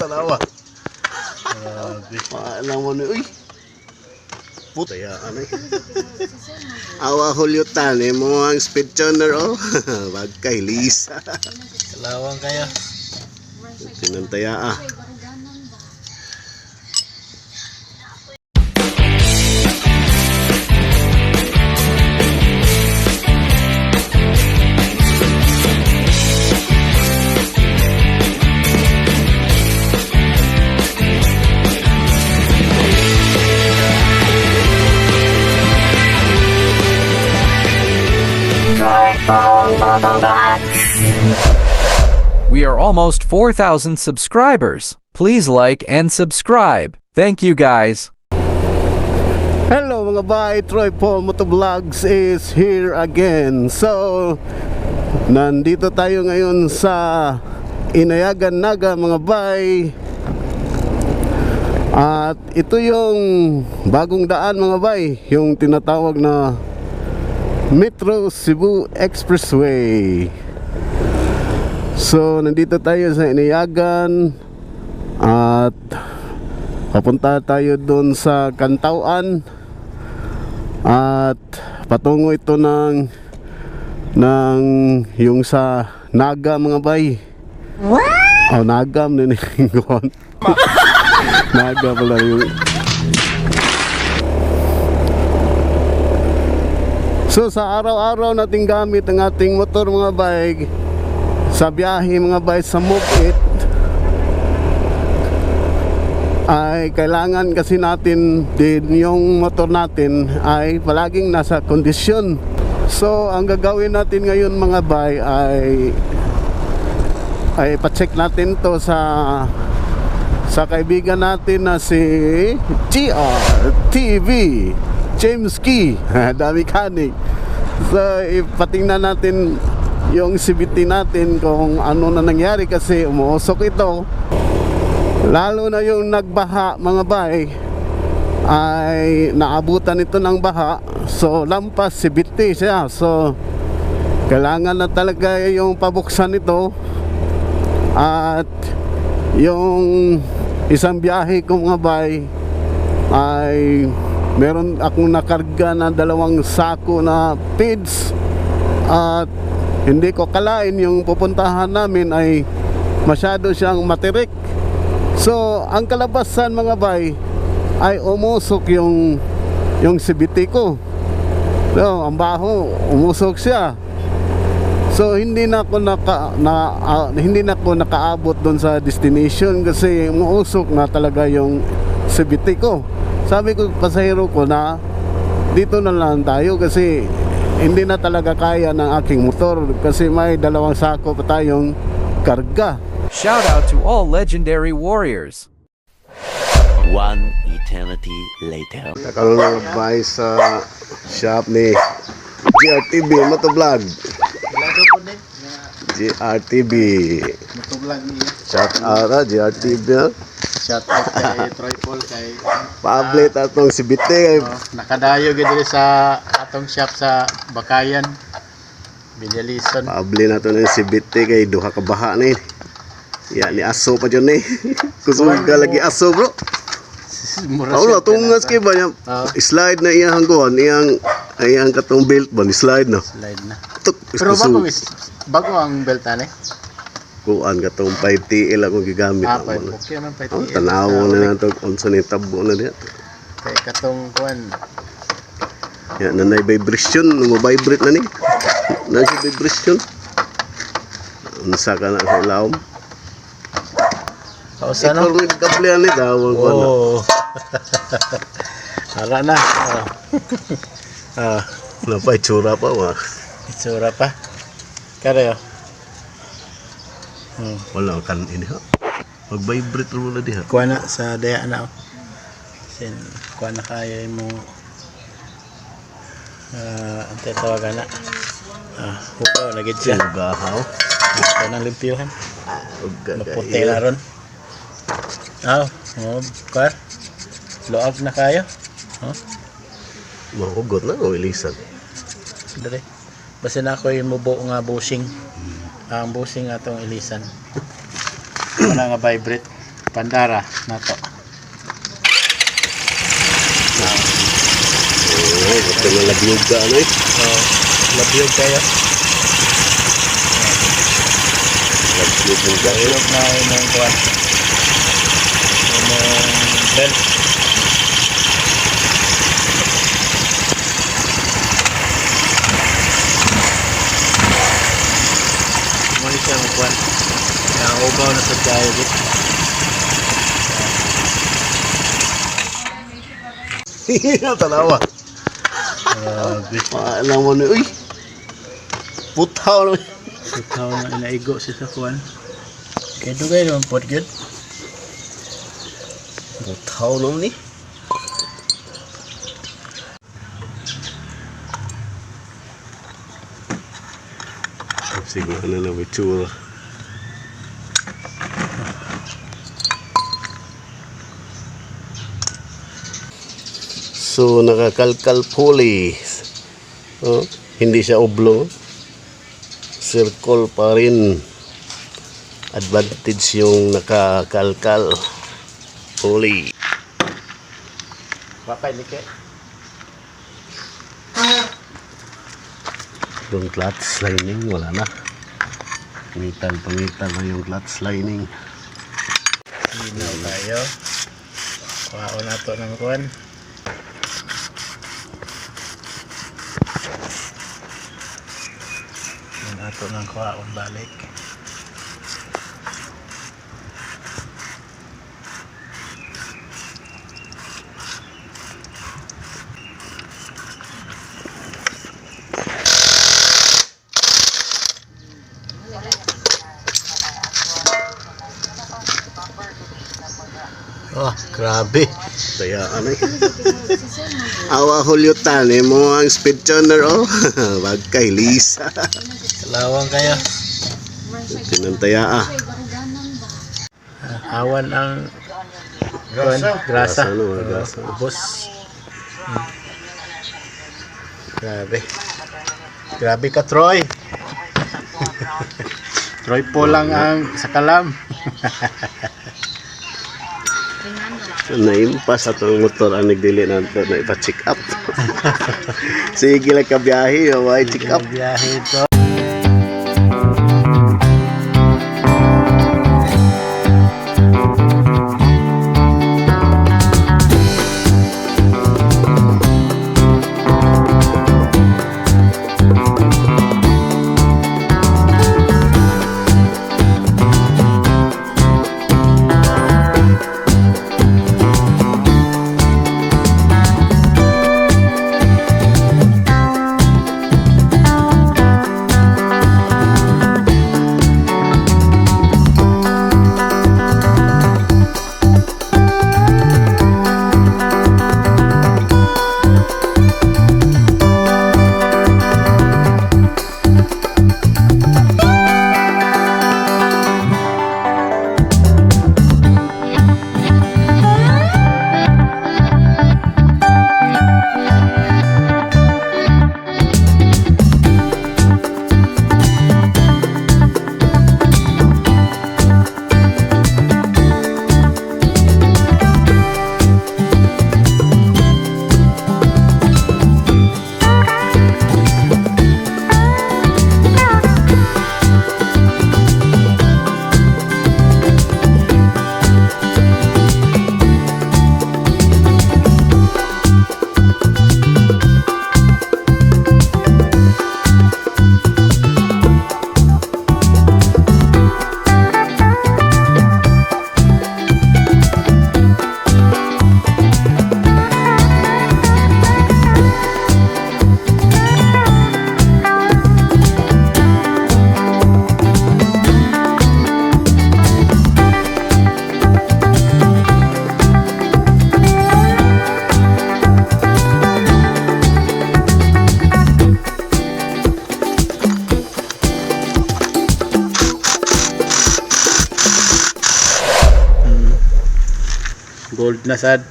Tanawa. Alam mo ni, uy. Puta ya, ano eh. Awa hulyutan eh, mo ang speed tuner oh. Wag kay Lisa. Kalawang kayo. Tinantaya ah. We are almost 4,000 subscribers. Please like and subscribe. Thank you guys. Hello mga bay, Troy Paul Motovlogs is here again. So, nandito tayo ngayon sa Inayagan Naga mga bay. At ito yung bagong daan mga bay, yung tinatawag na Metro Cebu Expressway. So, nandito tayo sa Inayagan at papunta tayo doon sa Kantauan at patungo ito ng ng yung sa Naga mga bay. Oh, Nagam na. Naga pala yung So sa araw-araw nating gamit ang ating motor mga bike sa biyahe mga bike sa Move It ay kailangan kasi natin din yung motor natin ay palaging nasa kondisyon. So ang gagawin natin ngayon mga bay ay ay pa-check natin to sa sa kaibigan natin na si GR TV James Key. Dami kanig so ipatingnan natin yung CVT natin kung ano na nangyari kasi umuusok ito. Lalo na yung nagbaha mga bay ay naabutan ito ng baha. So lampas CVT siya. So kailangan na talaga yung pabuksan ito. At yung isang biyahe ko mga bay ay meron akong nakarga na dalawang sako na feeds. At hindi ko kalain yung pupuntahan namin ay masyado siyang matirik. So ang kalabasan mga bay ay umusok yung yung CBT ko. So, ang baho umusok siya. So hindi na ako naka na, ah, hindi na ako nakaabot doon sa destination kasi umuusok na talaga yung CBT ko. Sabi ko pasahero ko na dito na lang tayo kasi hindi na talaga kaya ng aking motor kasi may dalawang sako pa tayong karga. Shout out to all legendary warriors. One eternity later. Nakalulog ba sa shop ni GRTV Motovlog. GRTV. Motovlog niya. Shout out ah, GRTV. ah. Shout out kay Troy Paul kay Pablit atong si Bite. oh, nakadayo gid sa atong shop sa Bakayan. Bilyalison. Pabli na to si Bite kay duha ka baha ni. Ya ni aso pa dyan ni. Kusog ka lagi aso bro. Ako na tungas kay ba niya. Oo. Slide na iyang hangguan, iyang iyang katong belt ba ni slide na. Slide na. Tuk Pero bago is bago ang belt ani. Kuan katong 5 TL ako gigamit. Ah, ako pa na. okay man pa Oh, tanawo na nato unsa ni tabo na diha. Kay katong kuan. Ya nanay vibration, mo vibrate na ni. Na si vibration. Unsa ka na sa ilawom? Kausa Ikaw no? rin kablihan ni dawon ko na. Hala na. Ah, Napay tsura pa wa. itsura pa. Kaya Hmm. Wala kan ini ha. Mag-vibrate ro na diha. Kuha na sa daya na. oh. Sin, kuha na kaya mo ah, ang tatawagan na. Ah, hugaw na gid siya. Gahaw. Gusto nang limpyuhan. Ug Maputi na ron. Aw, oh, kuha. Loab na kayo. Oh, Mahugot na o ilisan. dali. Basta na ako yung mubo nga busing. Ang busing atong ilisan. Wala nga vibrate. Pandara na to. Ay, ito na labiyog ka, ano eh. So, labiyog kayo. Labiyog ka. Labiyog na yung kuwan. Yung belt. Naubaw na sa tayo. Tanawa. Grabe. Alam mo na, uy. Putaw na. Ikaw na inaigo siya sa kuwan. Kaya dugay naman po good. Putaw na ni. Siguro na na may. So, nakakalkal pulley. Oh, hindi siya oblong. Circle pa rin. Advantage yung nakakalkal pulley. Bakay like. Yung clutch lining, wala na. Pangitan, pangitan na yung clutch lining. Ginaw tayo. Kuha na to ng kuwan. Ato ng kuhaon balik. Oh, grabe. Dayaan eh. Awa hulyutan eh mo ang speed tuner oh. Wag kay Lisa. Kalawang kayo. Tinantaya ah. Awan ang grasa. grasa. Grasa, no, grasa. Ubos. Hmm. Grabe. Grabe ka, Troy. Troy po lang ang sa Naimpas atong motor ang nagdili na na ipa-check up. Sige lang kabiyahe, oh, why check up. Biyahe ito. gold na sad.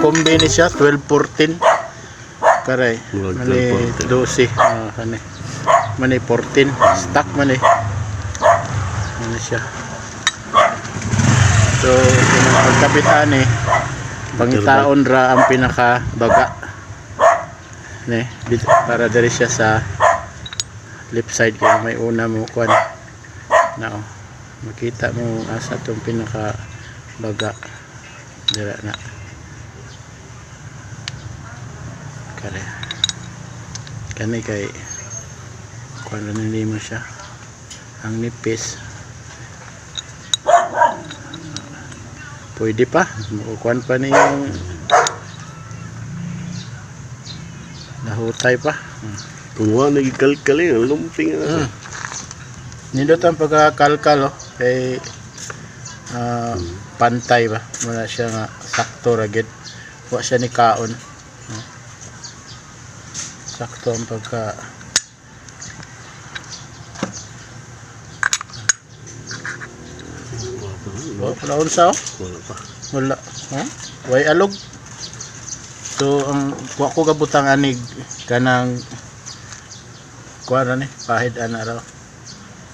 Kombine siya 12-14 Karay ah, Mani 12 uh, Mani 14 Stock mani ano siya. So kung pagkabit ani pangitaon ra ang pinaka baga ne para diri siya sa left side kaya may una mo kuan na oh, makita mo asa tong pinaka baga dira na. Kare. Kani kay kuan na mo siya. Ang nipis pwede pa. Makukuan pa ni yung nahutay pa. Kumuha nagkalkali, ang lumping Mm. na. Nindot ang pagkakalkal oh, kay ah, pantay ba? Wala siya nga sakto ra gid wa siya ni kaon. Oh. sakto ang pagka wala unsa oh. Wala pa. Wala. Ha? Way alog. So ang wa ko gabutang anig kanang kuha na ni pahid ana raw.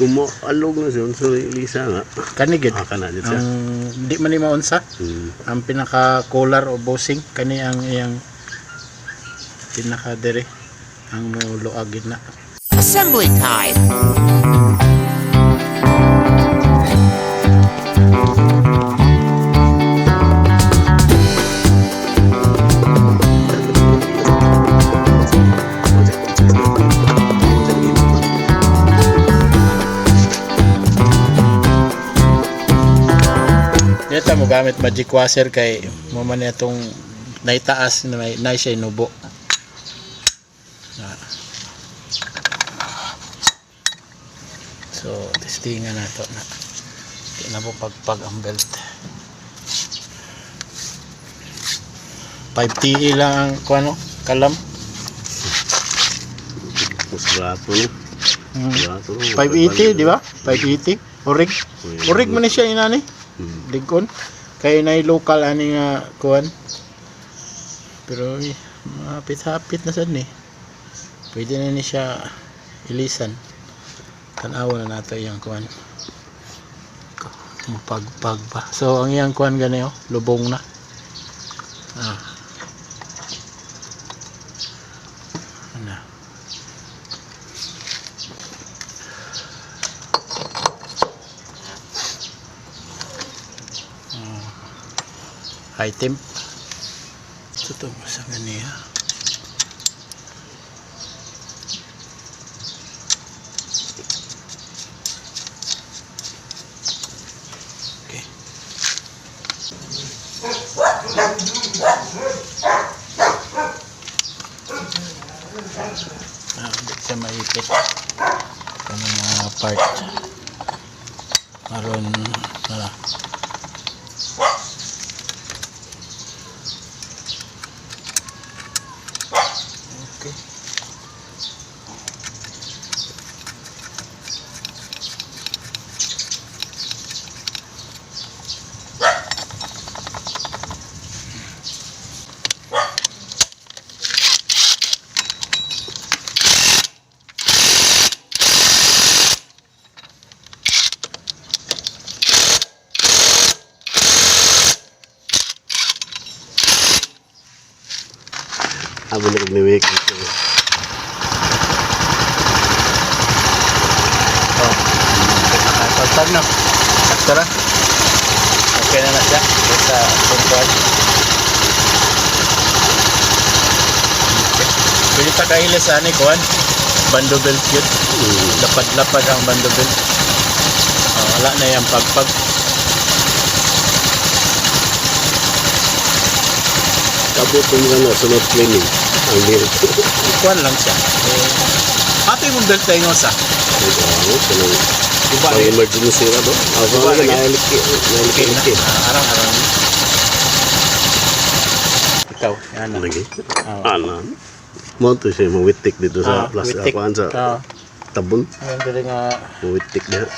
Kumo alog na siya, so Lisa nga. Kani gid. Ah, kana siya. Ang di man ni maunsa Hmm. ang pinaka collar o bossing kani ang iyang pinaka dere ang muluag gid na. Assembly time. Gamit magic washer kay mo man itong naitaas na may na siya inubo. Ah. So, testingan na to na. Di na po pagpag ang belt. 5 TE lang ang kuano, kalam. Mas barato no. Mm. Barato no. 580, di ba? 580. Orig. Orig man ni siya inani. Hmm. Kaya na local ani nga kuan. Pero eh, hapit-hapit na sad ni. Pwede na ni siya ilisan. Tanawa na nato iyang kuan. Mapagpag pa. So ang iyang kuan gani oh, lubong na. Ah. High temp ito to sa ganiya okay. Ah, hindi siya maipit. Kung mga part aron wala Okay. Abo na kag niwik. Nakapagpag na. Sakto na. Okay na na siya. Sa. Okay. Pwede ta kahilis sa ani kuan. Bando belt yun. Lapad-lapad ang bando belt. Oh, wala na yung pagpag. Kabot ko nga na sunod cleaning. Ang liit. Kuan lang siya. Eh, Ato yung belt tayo sa. Ay, gawa ko nang Diba? pang emergency ra do. Ako Diba, na lagi? nailiki, Okay na. nailiki. Ah, arang-arang. Ikaw. Yan na. Lagi. Ah. Anan. Mo to siya mawitik dito Ah, sa plus akuan sa Ah, tabon. Ayan dali nga Mawitik na.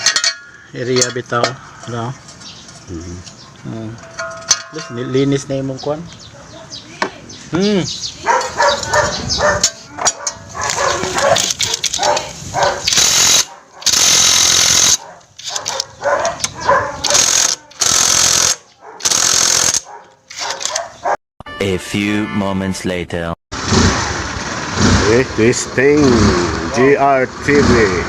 area bitaw. Ano? Mm. Linis na imong kuan. Hmm. A few moments later. Eh, testing GRTV.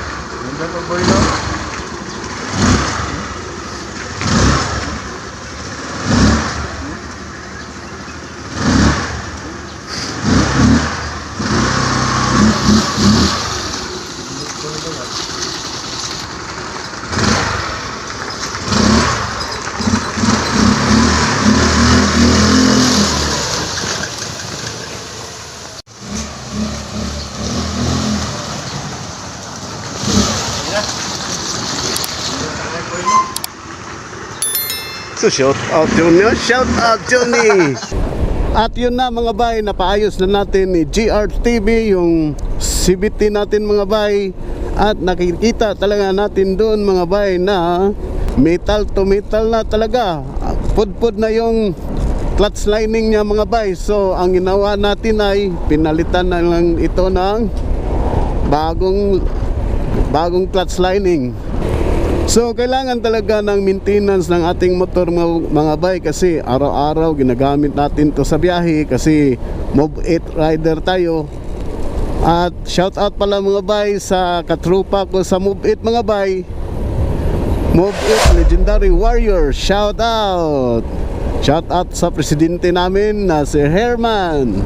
So shout out Junior, shout out Johnny. At yun na mga bay, napaayos na natin ni GRTV yung CBT natin mga bay at nakikita talaga natin doon mga bay na metal to metal na talaga. Pudpud na yung clutch lining niya mga bay. So ang ginawa natin ay pinalitan na lang ito ng bagong bagong clutch lining. So kailangan talaga ng maintenance ng ating motor mga, bay kasi araw-araw ginagamit natin to sa biyahe kasi Move 8 rider tayo. At shout out pala mga bay sa katrupa ko sa Move 8 mga bay. Move 8 Legendary Warrior, shout out! Shout out sa presidente namin na si Herman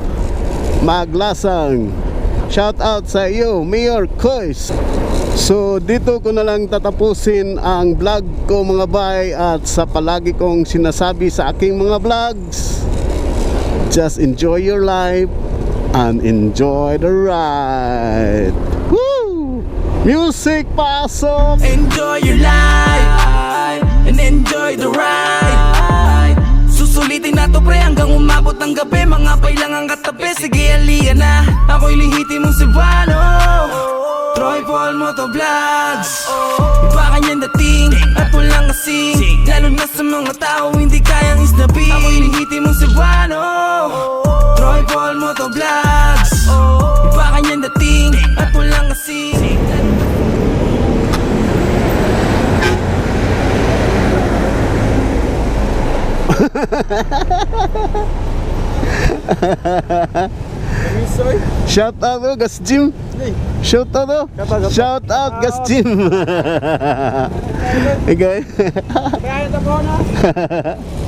Maglasang. Shout out sa iyo, Mayor Kois. So dito ko na lang tatapusin ang vlog ko mga bay at sa palagi kong sinasabi sa aking mga vlogs Just enjoy your life and enjoy the ride Woo! Music pasok! Enjoy your life And enjoy the ride Susulitin na to pre hanggang umabot ng gabi. Mga pailang ang katabi. Sige aliya na. Ako'y lihiti mong Cebuano. Troy Paul Moto Vlogs Iba kanyang dating At walang Shout out oh, Gas Jim. Shout out oh. Shout out Gas Jim. Okay.